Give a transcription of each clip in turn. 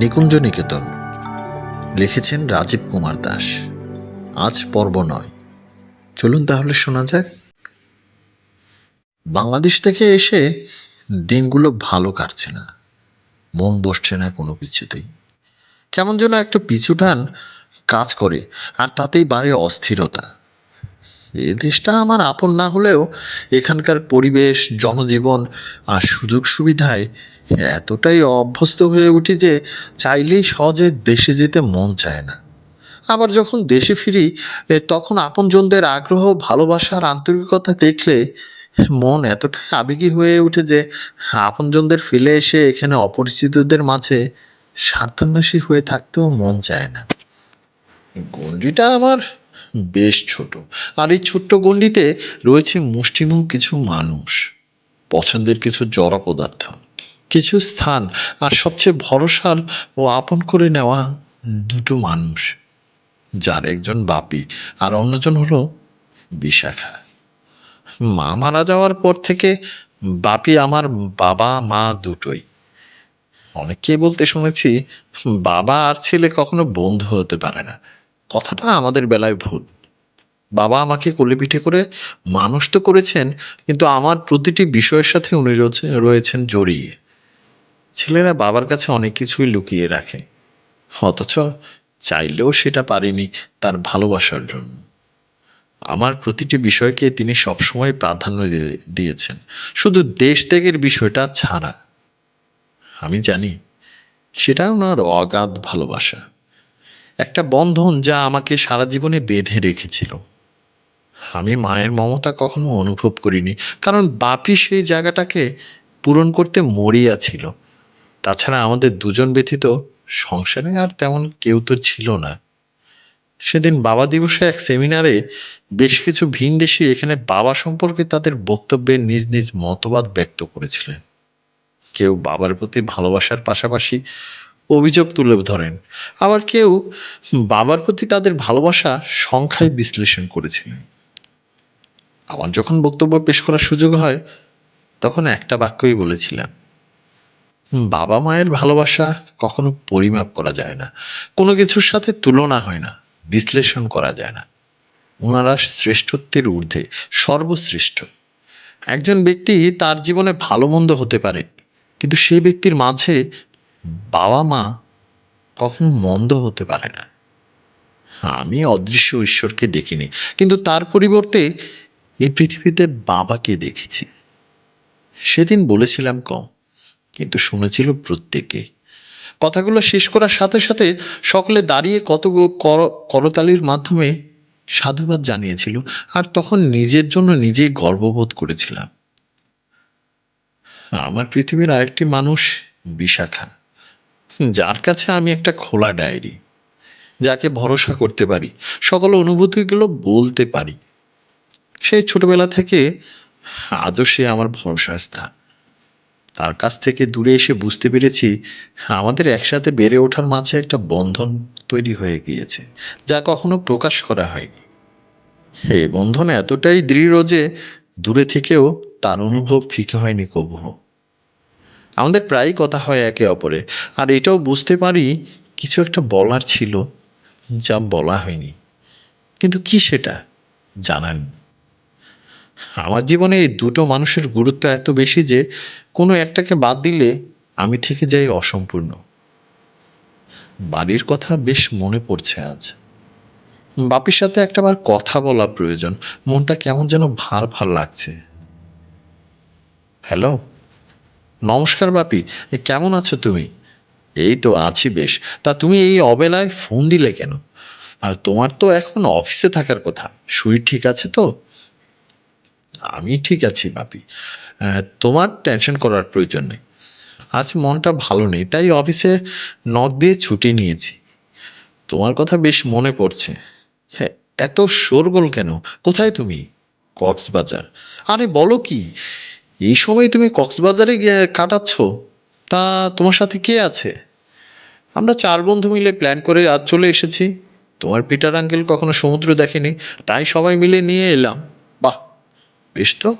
নিকুঞ্জ নিকেতন। লিখেছেন রাজীব কুমার দাস। আজ পর্ব নয়। চলুন তাহলে শোনা যাক। বাংলাদেশ থেকে এসে দিনগুলো ভালো কাটছে না। মন বসছে না কোনো কিছুতেই। কেমন যেন একটা পিছুটান কাজ করে, আর তাতেই বাড়ে অস্থিরতা। এ দেশটা আমার আপন না হলেও এখানকার পরিবেশ, জনজীবন আর সুযোগ সুবিধায় এতটাই অভ্যস্ত হয়ে উঠি যে চাইলেই সহজে দেশে যেতে মন চায় না। আবার যখন দেশে ফিরি তখন আপনজনদের আগ্রহ ভালোবাসার আন্তরিকতা দেখলে মন এতটাই আবেগী হয়ে ওঠে যে আপনজনদের ফেলে এসে এখানে অপরিচিতদের মাঝে স্বার্থান্বেষী হয়ে থাকতেও মন চায় না। গণ্ডিটা আমার বেশ ছোট। আর এই ছোট্ট গণ্ডিতে রয়েছে মুষ্টিমুখ কিছু মানুষ। পছন্দের কিছু জড়া পদার্থ, কিছু স্থান, আর সবচেয়ে ভরসাল ও আপন করে নেওয়া দুটো মানুষ, যার একজন বাপি আর অন্যজন হলো বিশাখা। মা মারা যাওয়ার পর থেকে বাপি আমার বাবা, মা দুটোই। অনেককেই বলতে শুনেছি বাবা আর ছেলে কখনো বন্ধু হতে পারে না। কথাটা আমাদের বেলায় ভুল। বাবা আমাকে কোলে পিঠে করে মানুষ তো করেছেন, কিন্তু আমার প্রতিটি বিষয়ের সাথে উনি রয়েছে- রয়েছেন জড়িয়ে। ছেলেরা বাবার কাছে অনেক কিছুই লুকিয়ে রাখে। অথচ চাইলেও সেটা পারেনি তার ভালোবাসার জন্য। আমার প্রতিটি বিষয়কে তিনি সবসময় প্রাধান্য দিয়েছেন। শুধু দেশ ত্যাগের বিষয়টা ছাড়া। আমি জানি সেটা ওনার অগাধ ভালোবাসা। একটা বন্ধন যা আমাকে সারা জীবনে বেঁধে রেখেছিল। আমি মায়ের মমতা কখনো অনুভব করিনি, কারণ বাপি সেই জায়গাটাকে পূরণ করতে মরিয়া ছিল। তাছাড়া আমাদের দুজন ব্যতীত সংসারে আর তেমন কেউ তো ছিল না। সেদিন বাবা দিবসে এক সেমিনারে বেশ কিছু ভিনদেশি এখানে বাবা সম্পর্কে তাদের বক্তব্যে নিজ নিজ মতবাদ ব্যক্ত করেছিলেন। কেউ বাবার প্রতি ভালোবাসার পাশাপাশি অভিযোগ তুলে ধরেন। আবার কেউ বাবার প্রতি তাদের ভালোবাসা সংখ্যায় বিশ্লেষণ করেছিলেন। আমার যখন বক্তব্য পেশ করার সুযোগ হয়, তখন একটা বাক্যই বলেছিলাম বাবা মায়ের ভালোবাসা কখনো পরিমাপ করা যায় না। কোনো কিছুর সাথে তুলনা হয় না, বিশ্লেষণ করা যায় না। ওনারা শ্রেষ্ঠত্বের ঊর্ধ্বে, সর্বশ্রেষ্ঠ। একজন ব্যক্তি তার জীবনে ভালো মন্দ হতে পারে, কিন্তু সে ব্যক্তির মাঝে বাবা মা কখনো মন্দ হতে পারে না। আমি অদৃশ্য ঈশ্বরকে দেখিনি, কিন্তু তার পরিবর্তে এই পৃথিবীতে বাবাকে দেখেছি। সেদিন বলেছিলাম, কম। কিন্তু শুনেছিল প্রত্যেকে। কথাগুলো শেষ করার সাথে সাথে সকলে দাঁড়িয়ে কত কর- করতালির মাধ্যমে সাধুবাদ জানিয়েছিল, আর তখন নিজের জন্য নিজেই গর্ববোধ করেছিলাম। আমার পৃথিবীর আরেকটি মানুষ, বিশাখা। যার কাছে আমি একটা খোলা ডায়েরি, যাকে ভরসা করতে পারি, সকল অনুভূতিগুলো বলতে পারি। সেই ছোটবেলা থেকে আজও সে আমার ভরসা স্থান তার কাছ থেকে দূরে এসে বুঝতে পেরেছি, আমাদের একসাথে বেড়ে ওঠার মাঝে একটা বন্ধন তৈরি হয়ে গিয়েছে, যা কখনো প্রকাশ করা হয়নি। এই বন্ধন এতটাই দৃঢ় যে দূরে থেকেও তার অনুভব ফিকে হয়নি কবুও। আমাদের প্রায়ই কথা হয় একে অপরে। আর এটাও বুঝতে পারি কিছু একটা বলার ছিল, যা বলা হয়নি। কিন্তু কি সেটা? জানান আমার জীবনে এই দুটো মানুষের গুরুত্ব এত বেশি যে কোনো একটাকে বাদ দিলে আমি থেকে যাই অসম্পূর্ণ। বাড়ির কথা বেশ মনে পড়ছে আজ। বাপির সাথে একটাবার কথা বলা প্রয়োজন। মনটা কেমন যেন ভার ভার লাগছে। হ্যালো? নমস্কার বাপি কেমন আছো তুমি? এই তো আছি বেশ। তা তুমি এই অবেলায় ফোন দিলে কেন? আর তোমার তো এখন অফিসে থাকার কথা। শরীর ঠিক আছে তো? আমি ঠিক আছি বাপি। তোমার টেনশন করার প্রয়োজন নেই। আজ মনটা ভালো নেই, তাই অফিসে নক দিয়ে ছুটি নিয়েছি। তোমার কথা বেশ মনে পড়ছে। হ্যাঁ এত শোরগোল কেন? কোথায় তুমি? কক্সবাজার। আরে বলো কি এই সময় তুমি কক্সবাজারে কাটাচ্ছ? তা তোমার সাথে কে আছে? আমরা চার বন্ধু মিলে প্ল্যান করে আজ চলে এসেছি। তোমার পিটার আঙ্কেল কখনো সমুদ্র দেখেনি, তাই সবাই মিলে নিয়ে এলাম। বাহ, বেশ তো।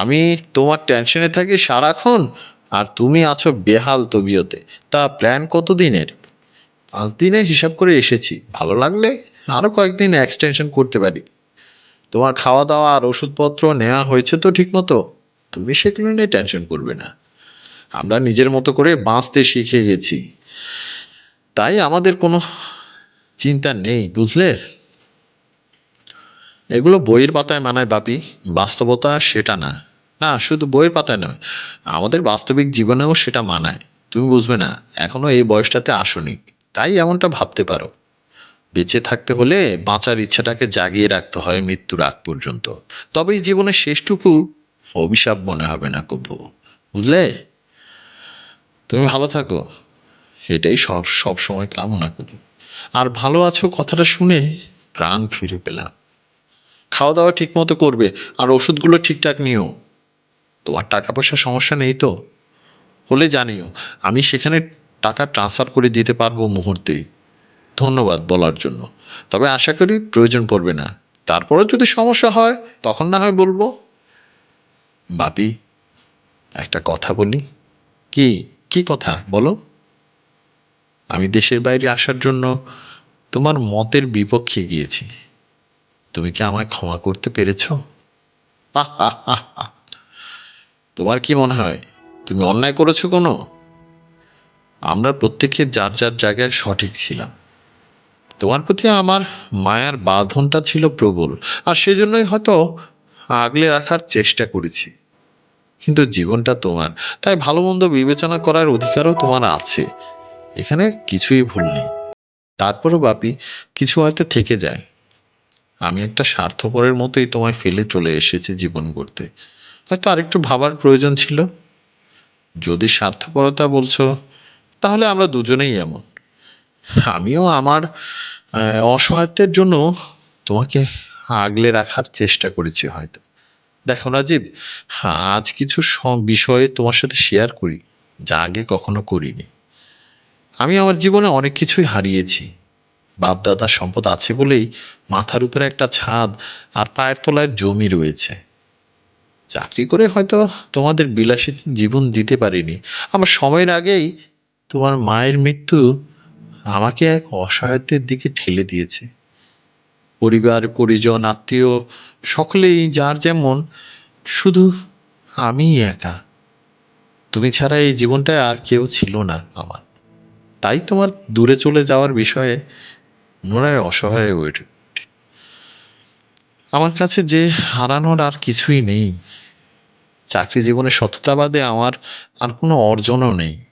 আমি তোমার টেনশনে থাকি সারাক্ষণ, আর তুমি আছো বেহাল তবিয়তে। তা প্ল্যান কত দিনের পাঁচ দিনের হিসাব করে এসেছি। ভালো লাগলে আরও কয়েকদিন এক্সটেনশন করতে পারি। তোমার খাওয়া দাওয়া আর ওষুধপত্র নেওয়া হয়েছে তো ঠিক মতো তুমি সেগুলো নিয়ে টেনশন করবে না। আমরা নিজের মতো করে বাঁচতে শিখে গেছি। তাই আমাদের কোনো চিন্তা নেই, বুঝলে? এগুলো বইয়ের পাতায় মানায় বাপি, বাস্তবতা সেটা না। না, শুধু বইয়ের পাতায় নয়, আমাদের বাস্তবিক জীবনেও সেটা মানায়। তুমি বুঝবে না, এখনও এই বয়সটাতে আসনি, তাই এমনটা ভাবতে পারো। বেঁচে থাকতে হলে বাঁচার ইচ্ছাটাকে জাগিয়ে রাখতে হয় মৃত্যুর আগ পর্যন্ত। তবেই জীবনের শেষটুকু অভিশাপ মনে হবে না কভু। বুঝলে? তুমি ভালো থাকো। এটাই সব সব সময় কামনা করি। আর ভালো আছো কথাটা শুনে প্রাণ ফিরে পেলাম। খাওয়া দাওয়া ঠিক মতো করবে, আর ওষুধগুলো ঠিকঠাক নিও। তোমার টাকা পয়সার সমস্যা নেই তো? হলে জানিও, আমি সেখানে টাকা ট্রান্সফার করে দিতে পারব মুহূর্তেই। ধন্যবাদ বলার জন্য। তবে আশা করি প্রয়োজন পড়বে না। তারপরে যদি সমস্যা হয়, তখন না হয় বলব, বাপি, একটা কথা বলি। কি কি কথা? বলো। আমি দেশের বাইরে আসার জন্য তোমার মতের বিপক্ষে গিয়েছি। তুমি কি আমায় ক্ষমা করতে পেরেছ? তোমার কি মনে হয়? তুমি অন্যায় করেছ কোনো? আমরা প্রত্যেকে যার যার জায়গায় সঠিক ছিলাম। তোমার প্রতি আমার মায়ার বাঁধনটা ছিল প্রবল, আর সেজন্যই হয়তো আগলে রাখার চেষ্টা করেছি। কিন্তু জীবনটা তোমার, তাই ভালো মন্দ বিবেচনা করার অধিকারও তোমার আছে। এখানে কিছুই ভুল নেই। তারপরও বাপি, কিছু হয়তো থেকে যায়। আমি একটা স্বার্থপরের মতোই তোমায় ফেলে চলে এসেছি জীবন করতে হয়তো আরেকটু ভাবার প্রয়োজন ছিল। যদি স্বার্থপরতা বলছো, তাহলে আমরা দুজনেই এমন। আমিও আমার অসহায়ত্বের জন্য তোমাকে আগলে রাখার চেষ্টা করেছি হয়তো। দেখো রাজীব, আজ কিছু বিষয়ে তোমার সাথে শেয়ার করি, যা আগে কখনো করিনি। আমি আমার জীবনে অনেক কিছুই হারিয়েছি। বাপ দাদার সম্পদ আছে বলেই মাথার উপরে একটা ছাদ আর পায়ের তলায় জমি রয়েছে। চাকরি করে হয়তো তোমাদের বিলাসী জীবন দিতে পারিনি। আমার সময়ের আগেই তোমার মায়ের মৃত্যু আমাকে এক অসহায়ত্বের দিকে ঠেলে দিয়েছে। পরিবার, পরিজন, আত্মীয়, সকলেই যার যেমন, শুধু আমিই একা। তুমি ছাড়া এই জীবনটায় আর কেউ ছিল না আমার। তাই তোমার দূরে চলে যাওয়ার বিষয়ে পুনরায় অসহায় হয়ে আমার কাছে যে হারানোর আর কিছুই নেই। চাকরি জীবনে সততা বাদে আমার আর কোনো অর্জনও নেই।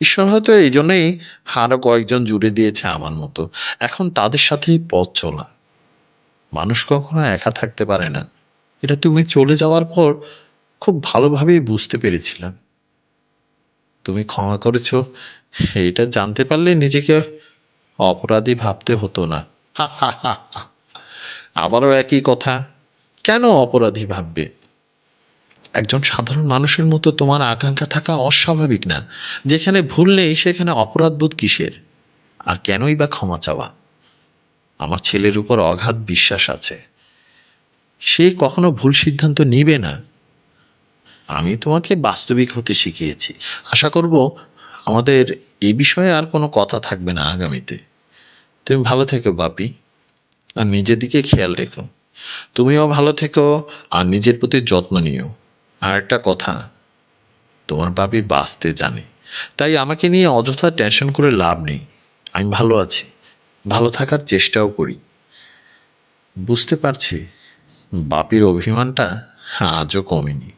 ঈশ্বর হয়তো এই জন্যই আরও কয়েকজন জুড়ে দিয়েছে আমার মতো। এখন তাদের সাথেই পথ চলা। মানুষ কখনো একা থাকতে পারে না। এটা তুমি চলে যাওয়ার পর খুব ভালোভাবেই বুঝতে পেরেছিলাম। তুমি ক্ষমা করেছ, এটা জানতে পারলে নিজেকে অপরাধী ভাবতে হতো না। আবারও একই কথা, কেন অপরাধী ভাববে? একজন সাধারণ মানুষের মতো তোমার আকাঙ্ক্ষা থাকা অস্বাভাবিক না। যেখানে ভুল নেই, সেখানে অপরাধবোধ কিসের? আর কেনই বা ক্ষমা চাওয়া? আমার ছেলের উপর অগাধ বিশ্বাস আছে। সে কখনো ভুল সিদ্ধান্ত নিবে না। আমি তোমাকে বাস্তবিক হতে শিখিয়েছি। আশা করব আমাদের এই বিষয়ে আর কোনো কথা থাকবে না আগামীতে। তুমি ভালো থেকো, বাপি। আর নিজের দিকে খেয়াল রেখো। তুমিও ভালো থেকো, আর নিজের প্রতি যত্ন নিও। আর একটা কথা, তোমার বাপি বাঁচতে জানে। তাই আমাকে নিয়ে অযথা টেনশন করে লাভ নেই। আমি ভালো আছি, ভালো থাকার চেষ্টাও করি। বুঝতে পারছি, বাপির অভিমানটা আজও কমেনি।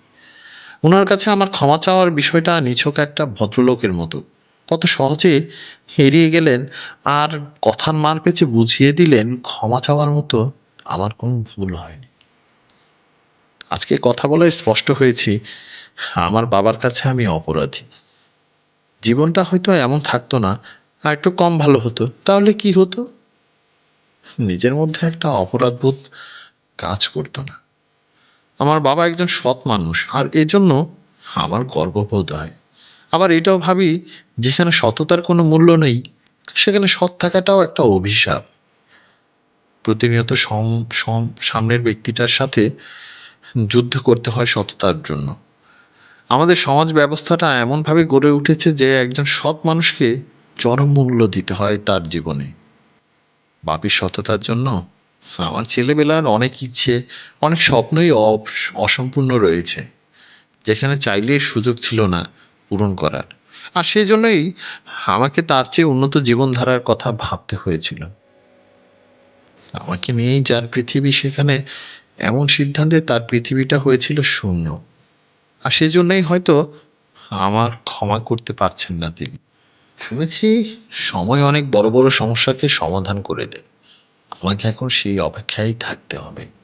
ওনার কাছে আমার ক্ষমা চাওয়ার বিষয়টা নিছক একটা ভদ্রলোকের মতো। কত সহজে এড়িয়ে গেলেন, আর কথার মার পেছে বুঝিয়ে দিলেন, ক্ষমা চাওয়ার মতো আমার কোনো ভুল হয়নি। আজকে কথা বলে স্পষ্ট হয়েছি, আমার বাবার কাছে আমি অপরাধী। জীবনটা হয়তো এমন থাকতো না, আর একটু কম ভালো হতো, তাহলে কি হতো? নিজের মধ্যে একটা অপরাধবোধ কাজ করতো না। আমার বাবা একজন সৎ মানুষ, আর এজন্য আমার গর্ববোধ হয়। আবার এটাও ভাবি, যেখানে সততার কোনো মূল্য নেই, সেখানে সৎ থাকাটাও একটা অভিশাপ। প্রতিনিয়ত সম সম, সামনের ব্যক্তিটার সাথে যুদ্ধ করতে হয় সততার জন্য। আমাদের সমাজ ব্যবস্থাটা এমনভাবে গড়ে উঠেছে যে একজন সৎ মানুষকে চরম মূল্য দিতে হয় তার জীবনে। বাপির সততার জন্য আমার ছেলেবেলার অনেক ইচ্ছে, অনেক স্বপ্নই অসম্পূর্ণ রয়েছে। যেখানে চাইলে সুযোগ ছিল না পূরণ করার। আর সেই জন্যই আমাকে তার চেয়ে উন্নত জীবনধারার কথা ভাবতে হয়েছিল। আমাকে নিয়েই যার পৃথিবী সেখানে এমন সিদ্ধান্তে তার পৃথিবীটা হয়েছিল শূন্য। আর সেজন্যই হয়তো আমার ক্ষমা করতে পারছেন না তিনি। শুনেছি, সময় অনেক বড় বড় সমস্যাকে সমাধান করে দেয়। আমাকে এখন সেই অপেক্ষায় থাকতে হবে।